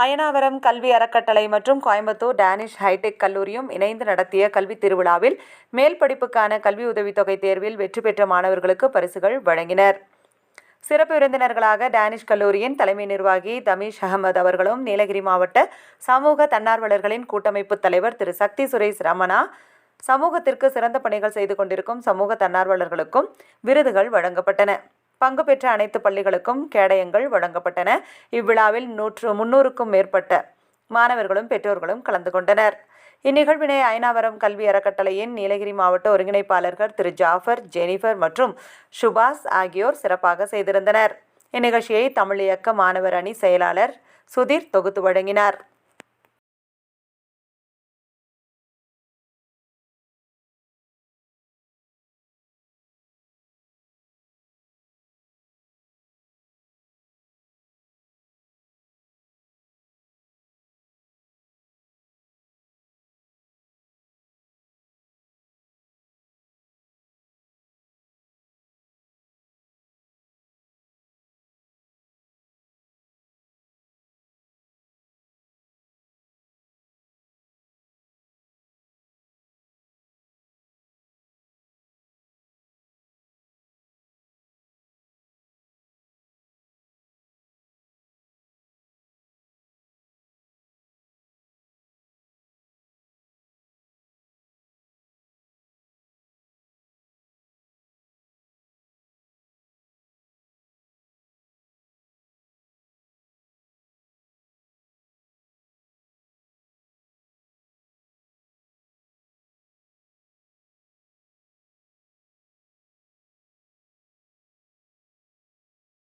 அயனாவரம் கல்வி அறக்கட்டளை மற்றும் கோயம்புத்தூர் டேனிஷ் ஹைடெக் கல்லூரியும் இணைந்து நடத்திய கல்வி திருவிழாவில் மேல் படிப்புக்கான கல்வி உதவித்தொகை தேர்வில் வெற்றி பெற்ற மாணவர்களுக்கு பரிசுகள் வழங்கினர். சிறப்பு விருந்தினர்களாக டேனிஷ் கல்லூரியின் தலைமை நிர்வாகி தமீஷ் அகமது அவர்களும் நீலகிரி மாவட்ட சமூக தன்னார்வலர்களின் கூட்டமைப்பு தலைவர் திரு. சக்தி சுரேஷ் ரமணா சமூகத்திற்கு சிறந்த பணிகள் செய்து கொண்டிருக்கும் சமூக தன்னார்வலர்களுக்கும் விருதுகள் வழங்கப்பட்டன. பங்கு பெற்ற அனைத்து பள்ளிகளுக்கும் கேடயங்கள் வழங்கப்பட்டன. இவ்விழாவில் நூற்று முன்னூறுக்கும் மேற்பட்ட மாணவர்களும் பெற்றோர்களும் கலந்து கொண்டனர். இந்நிகழ்வினை ஐநாவரம் கல்வி அறக்கட்டளையின் நீலகிரி மாவட்ட ஒருங்கிணைப்பாளர்கள் திரு ஜாஃபர் ஜெனிஃபர் மற்றும் சுபாஷ் ஆகியோர் சிறப்பாக செய்திருந்தனர். இந்நிகழ்ச்சியை தமிழ் இயக்க மாணவர் அணி செயலாளர் சுதீர் தொகுத்து வழங்கினார்.